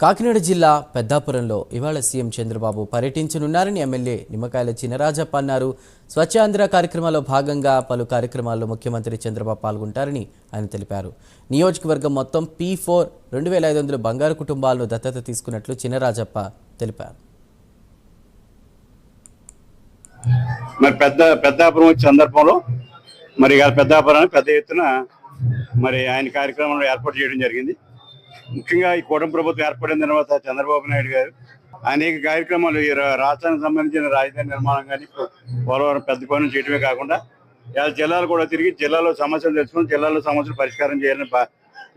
కాకినాడ జిల్లా పెద్దాపురంలో ఇవాళ CM Chandrababu పర్యటించనున్నారని MLA Nimmakayala Chinarajappa అన్నారు స్వచ్ఛాంధ్ర కార్యక్రమాల్లో భాగంగా పలు కార్యక్రమాల్లో ముఖ్యమంత్రి చంద్రబాబు పాల్గొంటారని ఆయన తెలిపారు. నియోజకవర్గం మొత్తం పీ ఫోర్ రెండు వేల ఐదు వందల బంగారు కుటుంబాలను దత్తత తీసుకున్నట్లు చినరాజప్ప తెలిపారు. మరి పెద్ద పెద్దాపురం వచ్చే సందర్భంలో మరి పెద్దాపురాన్ని పెద్ద ఎత్తున మరి ఆయన కార్యక్రమంలో ఏర్పాటు చేయడం జరిగింది. ముఖ్యంగా ఈ కూటమి ప్రభుత్వం ఏర్పడిన తర్వాత చంద్రబాబు నాయుడు గారు అనేక కార్యక్రమాలు ఈ రాష్ట్రానికి సంబంధించిన రాజధాని నిర్మాణం కానీ పోలవరం పెద్ద పనులు చేయటమే కాకుండా ఇవాళ జిల్లాలు కూడా తిరిగి జిల్లాలో సమస్యలు తెలుసుకుని జిల్లాలో సమస్యలు పరిష్కారం చేయాలని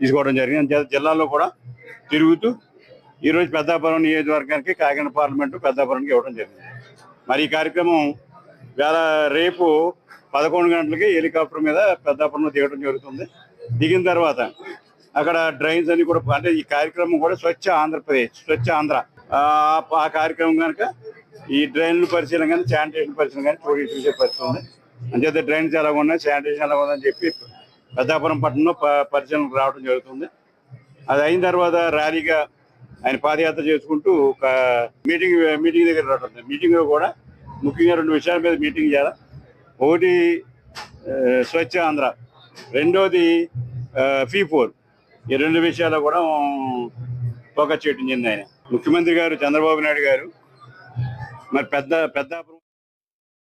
తీసుకోవడం జరిగింది. జిల్లాలో కూడా తిరుగుతూ ఈరోజు పెద్దాపురం నియోజకవర్గానికి కాకినాడ పార్లమెంటు పెద్దాపురానికి ఇవ్వడం జరిగింది. మరి ఈ కార్యక్రమం వేళ రేపు పదకొండు గంటలకి హెలికాప్టర్ మీద పెద్దాపురంలో దిగడం జరుగుతుంది. దిగిన తర్వాత అక్కడ డ్రైన్స్ అన్ని కూడా అంటే ఈ కార్యక్రమం కూడా స్వచ్ఛ ఆంధ్రప్రదేశ్ స్వచ్ఛ ఆంధ్ర. ఆ కార్యక్రమం కనుక ఈ డ్రైన్లు పరిశీలన కానీ శానిటేషన్ పరిశీలన కానీ చూడి చూసే పరిస్థితి ఉంది. అంచేత డ్రైన్స్ ఎలా ఉన్నాయి శానిటేషన్ ఎలా ఉందని చెప్పి పెద్దాపురం పట్టణంలో ప- పరిశీలనకు రావడం జరుగుతుంది. అది అయిన తర్వాత ర్యాలీగా ఆయన పాదయాత్ర చేసుకుంటూ ఒక మీటింగ్ మీటింగ్ దగ్గర రావడం మీటింగ్లో కూడా ముఖ్యంగా రెండు విషయాల మీద మీటింగ్ చేయాలి. ఒకటి స్వచ్ఛ ఆంధ్ర. రెండోది ఫీ ఫోర్. ఈ రెండు విషయాలు కూడా ఫోకస్ చేయడం చెంది ఆయన. ముఖ్యమంత్రి గారు చంద్రబాబు నాయుడు గారు మరి పెద్ద పెద్ద